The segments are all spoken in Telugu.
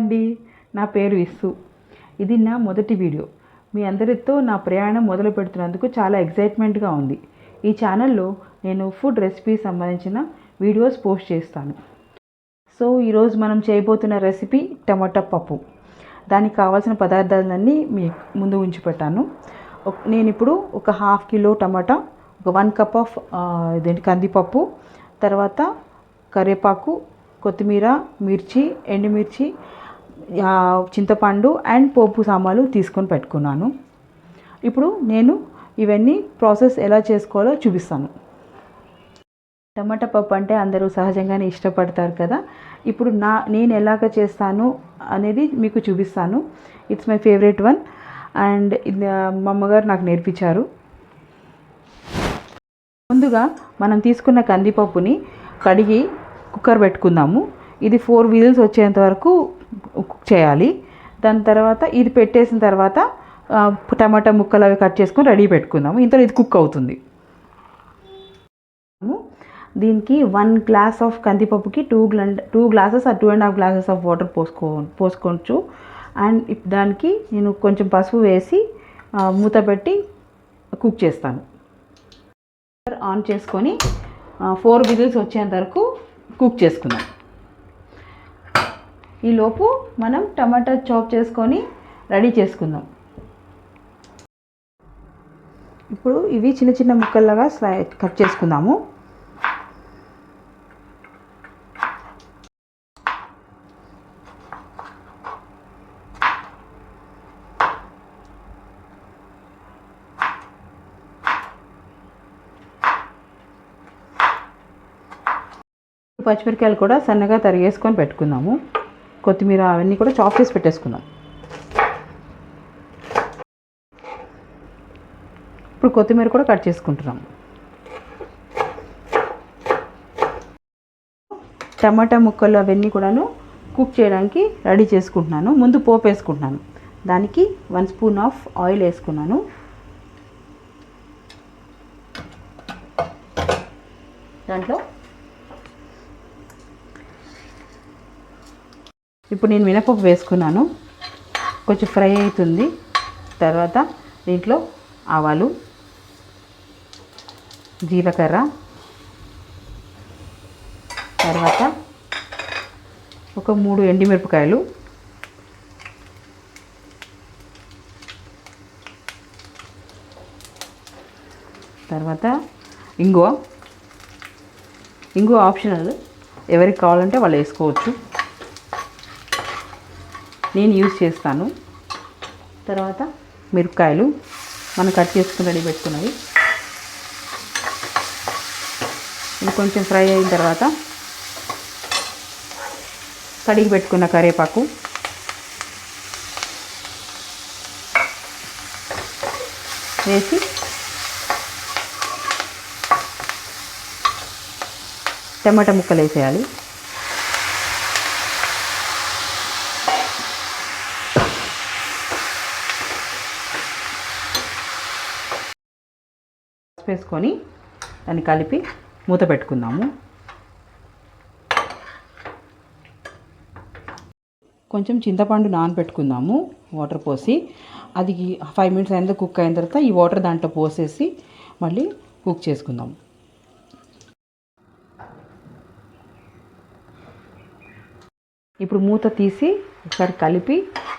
అండి నా పేరు ఇస్సు. ఇది నా మొదటి వీడియో. మీ అందరితో నా ప్రయాణం మొదలు పెడుతున్నందుకు చాలా ఎగ్జైట్మెంట్గా ఉంది. ఈ ఛానల్లో నేను ఫుడ్ రెసిపీ సంబంధించిన వీడియోస్ పోస్ట్ చేస్తాను. సో ఈరోజు మనం చేయబోతున్న రెసిపీ టమాటా పప్పు. దానికి కావాల్సిన పదార్థాలన్నీ మీ ముందు ఉంచి పెట్టాను నేను ఇప్పుడు ఒక హాఫ్ కిలో టమాటా ఒక వన్ కప్ ఆఫ్ ఇదేంటి కందిపప్పు తర్వాత కరివేపాకు కొత్తిమీర మిర్చి ఎండుమిర్చి చింతపండు అండ్ పోపు సామాన్లు తీసుకొని పెట్టుకున్నాను. ఇప్పుడు నేను ఇవన్నీ ప్రాసెస్ ఎలా చేసుకోవాలో చూపిస్తాను. టమాటా పప్పు అంటే అందరూ సహజంగానే ఇష్టపడతారు కదా. ఇప్పుడు నా నేను ఎలాగ చేస్తాను అనేది మీకు చూపిస్తాను. It's my favourite one and మా అమ్మగారు నాకు నేర్పించారు. ముందుగా మనం తీసుకున్న కందిపప్పుని కడిగి కుక్కర్ పెట్టుకుందాము. ఇది ఫోర్ విజిల్స్ వచ్చేంత వరకు కుక్ చేయాలి. దాని తర్వాత ఇది పెట్టేసిన తర్వాత టమాటా ముక్కలు అవి కట్ చేసుకొని రెడీ పెట్టుకుందాము. ఇంతలో ఇది కుక్ అవుతుంది. దీనికి వన్ గ్లాస్ ఆఫ్ కందిపప్పుకి టూ గ్లా టూ గ్లాసెస్ ఆ two and half glasses of water పోసుకో పోసుకోవచ్చు. అండ్ ఇప్ దానికి నేను కొంచెం పసుపు వేసి మూత పెట్టి కుక్ చేస్తాను. ఆన్ చేసుకొని ఫోర్ విజిల్స్ వచ్చేంత వరకు కుక్ చేసుకుందాం. ఈలోపు మనం టమాటా చాప్ చేసుకొని రెడీ చేసుకుందాం. ఇప్పుడు ఇవి చిన్న చిన్న ముక్కల్లాగా స్లై కట్ చేసుకుందాము. పచ్చిమిరకాయలు కూడా సన్నగా తరిగేసుకొని పెట్టుకుందాము. కొత్తిమీర అవన్నీ కూడా చాప్ చేసి పెట్టేసుకుందాం. ఇప్పుడు కొత్తిమీర కూడా కట్ చేసుకుంటున్నాం. టమాటా ముక్కలు అవన్నీ కూడాను కుక్ చేయడానికి రెడీ చేసుకుంటున్నాను. ముందు పోపు వేసుకుంటున్నాను. దానికి వన్ స్పూన్ ఆఫ్ ఆయిల్ వేసుకున్నాను. దాంట్లో ఇప్పుడు నేను మినపప్పు వేసుకున్నాను. కొంచెం ఫ్రై అవుతుంది. తర్వాత దీంట్లో ఆవాలు జీలకర్ర తర్వాత ఒక మూడు ఎండిమిరపకాయలు తర్వాత ఇంగువ. ఇంగువ ఆప్షనల్ ఎవరికి కావాలంటే వాళ్ళు వేసుకోవచ్చు. నేను యూజ్ చేస్తాను. తర్వాత మిరపకాయలు మనం కట్ చేసుకుని రెడీ పెట్టుకున్నవి. ఇది కొంచెం ఫ్రై అయిన తర్వాత కడిగి పెట్టుకున్న కరివేపాకు వేసి టమాటా ముక్కలు వేసేయాలి. వేసుకొని దాన్ని కలిపి మూత పెట్టుకుందాము. కొంచెం చింతపండు నానబెట్టుకుందాము వాటర్ పోసి. అది ఫైవ్ మినిట్స్ అయిన కుక్ అయిన తర్వాత ఈ వాటర్ దాంట్లో పోసేసి మళ్ళీ కుక్ చేసుకుందాం ఇప్పుడు మూత తీసి ఒకసారి కలిపి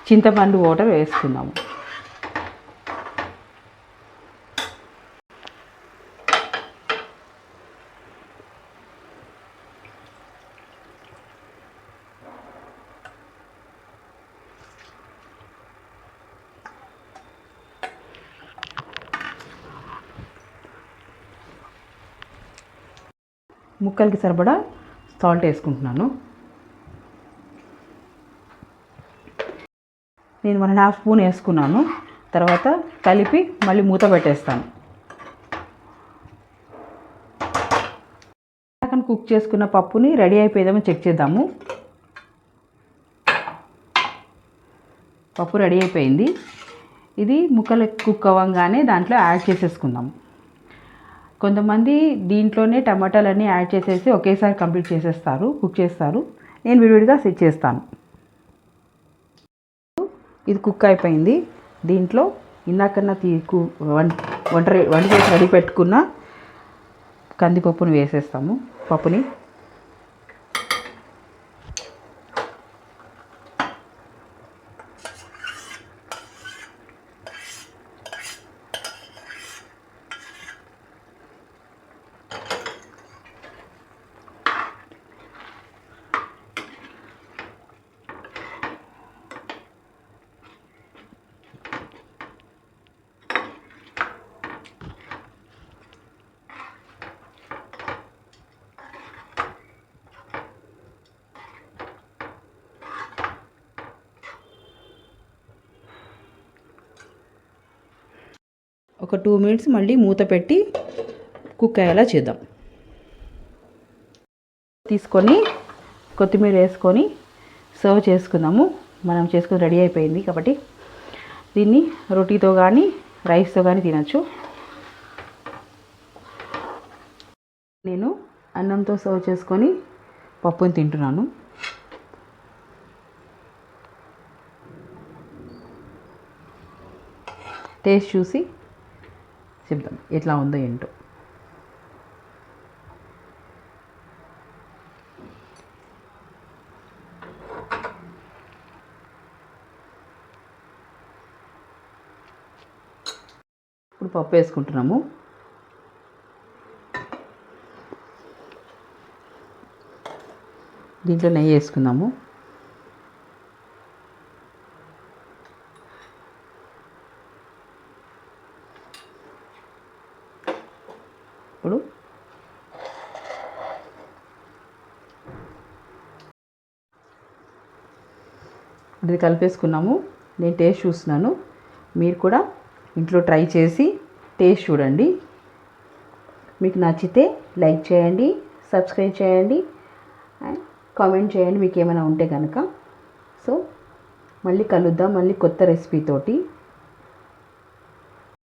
చింతపండు వాటర్ వేసుకుందాము. ముక్కలకి సరిపడా సాల్ట్ వేసుకుంటున్నాను. నేను వన్ అండ్ హాఫ్ స్పూన్ వేసుకున్నాను. తర్వాత కలిపి మళ్ళీ మూత పెట్టేస్తాను. కుక్ చేసుకున్న పప్పుని రెడీ అయిపోయేదేమో చెక్ చేద్దాము. పప్పు రెడీ అయిపోయింది. ఇది ముక్కలు కుక్ అవ్వగానే దాంట్లో యాడ్ చేసేసుకుందాం. కొంతమంది దీంట్లోనే టమాటాలన్నీ యాడ్ చేసేసి ఒకేసారి కంప్లీట్ చేసేస్తారు కుక్ చేస్తారు. నేను విడివిడిగా సెట్ చేస్తాను. ఇది కుక్ అయిపోయింది. దీంట్లో ఇందాకన్నా తీ కు- వంట వంట చేసి రెడీ పెట్టుకున్న కందిపప్పుని వేసేస్తాము పప్పుని. ఒక టూ మినిట్స్ మళ్ళీ మూత పెట్టి కుక్ అయ్యేలా చేద్దాం. తీసుకొని కొత్తిమీర వేసుకొని సర్వ్ చేసుకుందాము. మనం చేసుకుని రెడీ అయిపోయింది కాబట్టి దీన్ని రొటీతో కానీ రైస్తో కానీ తినచ్చు. నేను అన్నంతో సర్వ్ చేసుకొని పప్పుని తింటున్నాను. టేస్ట్ చూసి చెప్దాం ఎట్లా ఉందో ఏంటో. ఇప్పుడు పప్పు వేసుకుంటున్నాము. దీంట్లో నెయ్యి వేసుకుందాము. ఇప్పుడు ఇది కలిపేసుకున్నాము. నేను టేస్ట్ చూస్తున్నాను. మీరు కూడా ఇంట్లో ట్రై చేసి టేస్ట్ చూడండి. మీకు నచ్చితే లైక్ చేయండి సబ్స్క్రైబ్ చేయండి అండ్ కామెంట్ చేయండి. మీకు ఏమైనా ఉంటే కనుక సో మళ్ళీ కలుద్దాం. మళ్ళీ కొత్త రెసిపీతోటి